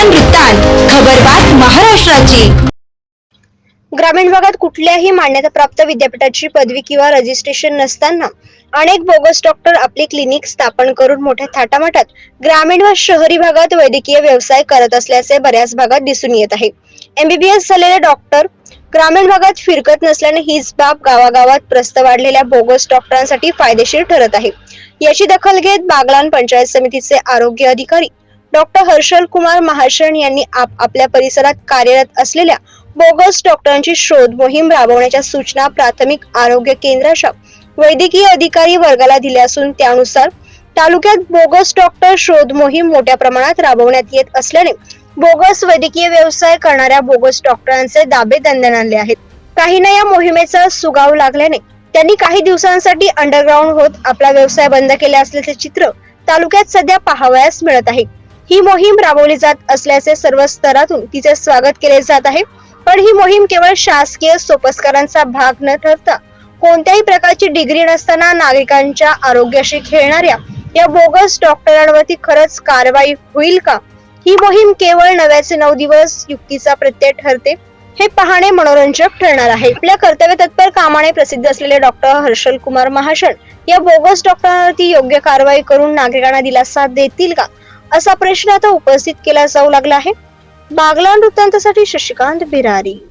बागलान वृत्तांत खबरबात महाराष्ट्राची. ग्रामीण भागात कुठल्याही मान्यताप्राप्त विद्यापीठाची पदवी किंवा रजिस्ट्रेशन नसताना अनेक बोगस डॉक्टर आपली क्लिनिक स्थापन करून मोठ्या थाटामाटात ग्रामीण व शहरी भागात वैद्यकीय व्यवसाय करत असल्याचे बऱ्याच भागात दिसून येत आहे. एमबीबीएस झालेले डॉक्टर ग्रामीण भागात फिरकत नसल्याने हीच बाब गावागावात प्रस्त वाढलेल्या बोगस डॉक्टरांसाठी फायदेशीर ठरत आहे. याची दखल घेत बागलान पंचायत समितीचे आरोग्य अधिकारी डॉक्टर हर्षल कुमार महाशण यांनी आप आपल्या परिसरात कार्यरत असलेल्या बोगस डॉक्टरांची शोध मोहीम राबवण्याच्या सूचना प्राथमिक आरोग्य केंद्राच्या वैद्यकीय अधिकारी वर्गाला दिल्या असून त्यानुसार तालुक्यात बोगस डॉक्टर शोध मोहीम मोठ्या प्रमाणात राबवण्यात येत असल्याने बोगस वैद्यकीय व्यवसाय करणाऱ्या बोगस डॉक्टरांचे दाबे दंडन आणले आहेत. काहींना या मोहिमेचा सुगाव लागल्याने त्यांनी काही दिवसांसाठी अंडरग्राऊंड होत आपला व्यवसाय बंद केला असल्याचे चित्र तालुक्यात सध्या पाहावयास मिळत आहे. ही मोहीम राबवली जात असल्याचे सर्व स्तरातून तिचे स्वागत केले जात आहे. पण ही मोहीम केवळ शासकीय सोपस्कारांचा भाग न ठरता कोणत्याही प्रकारची डिग्री नसताना नागरिकांच्या आरोग्याशी खेळणाऱ्या या बोगस डॉक्टरांवरती खरंच कारवाई होईल का? ही मोहीम केवळ नव्याचे नऊ दिवस युक्तीचा प्रत्यय ठरते हे पाहणे मनोरंजक ठरणार आहे. आपल्या कर्तव्य तत्पर कामाने प्रसिद्ध असलेले डॉक्टर हर्षल कुमार महाशण या बोगस डॉक्टरांवरती योग्य कारवाई करून नागरिकांना दिलासा देतील का? असा प्रश्न आता उपस्थित केला जाऊ लागला आहे. बागला वृत्तांतासाठी शशिकांत बिरारी.